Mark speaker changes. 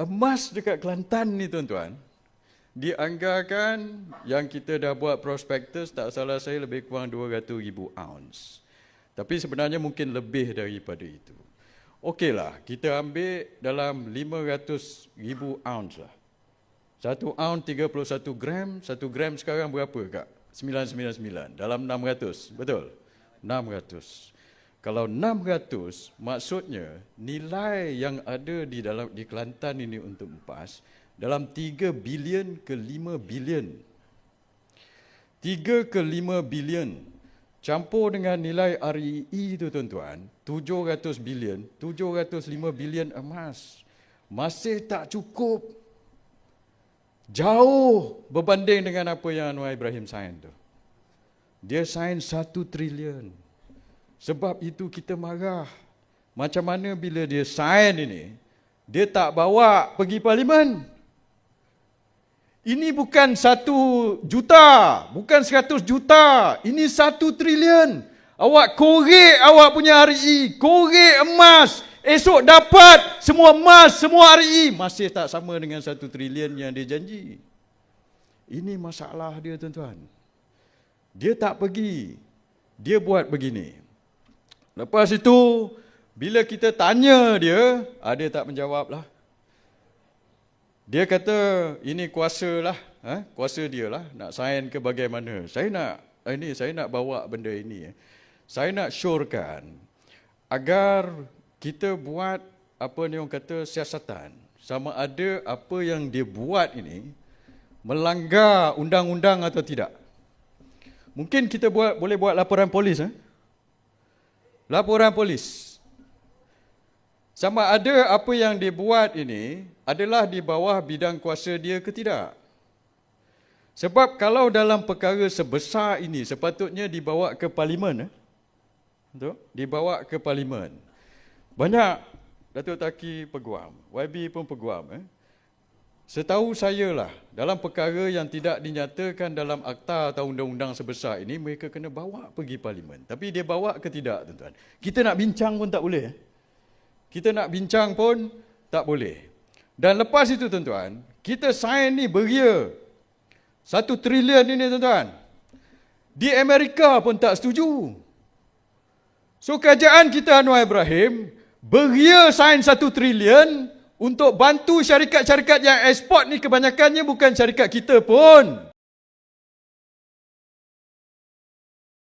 Speaker 1: emas dekat Kelantan ni tuan-tuan, dianggarkan yang kita dah buat prospektus tak salah saya lebih kurang 200 ribu ounce. Tapi sebenarnya mungkin lebih daripada itu. Okeylah, kita ambil dalam 500 ribu ounce lah. Satu ounce 31 gram, satu gram sekarang berapa kak? 999 dalam 600, betul? 600. Kalau 600, maksudnya nilai yang ada di dalam di Kelantan ini untuk empas dalam 3 bilion ke 5 bilion. 3 ke 5 bilion campur dengan nilai REE itu tuan-tuan, 700 bilion, 705 bilion emas. Masih tak cukup. Jauh berbanding dengan apa yang Anwar Ibrahim sign tu. Dia sign satu trilion. Sebab itu kita marah. Macam mana bila dia sign ini, dia tak bawa pergi parlimen. Ini bukan satu juta, bukan seratus juta. Ini satu trilion. Awak korek awak punya RE, korek emas. Esok dapat semua emas, semua RE. Masih tak sama dengan satu trilion yang dia janji. Ini masalah dia tuan-tuan. Dia tak pergi. Dia buat begini. Lepas itu, bila kita tanya dia, ah, dia tak menjawab lah. Dia kata ini kuasa lah, ha? kuasa dia lah nak sign ke bagaimana. Saya nak ini saya nak bawa benda ini. Saya nak syorkan agar kita buat apa ni orang kata siasatan sama ada apa yang dia buat ini melanggar undang-undang atau tidak. Mungkin kita buat boleh buat laporan polis eh? Laporan polis. Sama ada apa yang dia buat ini adalah di bawah bidang kuasa dia ke tidak. Sebab kalau dalam perkara sebesar ini sepatutnya dibawa ke parlimen. Eh? Betul? Dibawa ke parlimen. Banyak Datuk Taki peguam, YB pun peguam. Eh? Setahu saya lah, dalam perkara yang tidak dinyatakan dalam akta atau undang-undang sebesar ini, mereka kena bawa pergi parlimen. Tapi dia bawa ke tidak, tuan-tuan? Kita nak bincang pun tak boleh. Eh? Kita nak bincang pun tak boleh. Dan lepas itu tuan-tuan, kita sign ni beria. Satu trilion ini tuan-tuan. Di Amerika pun tak setuju. So kerajaan kita Anwar Ibrahim beria sign satu trilion untuk bantu syarikat-syarikat yang ekspor ni kebanyakannya bukan syarikat kita pun.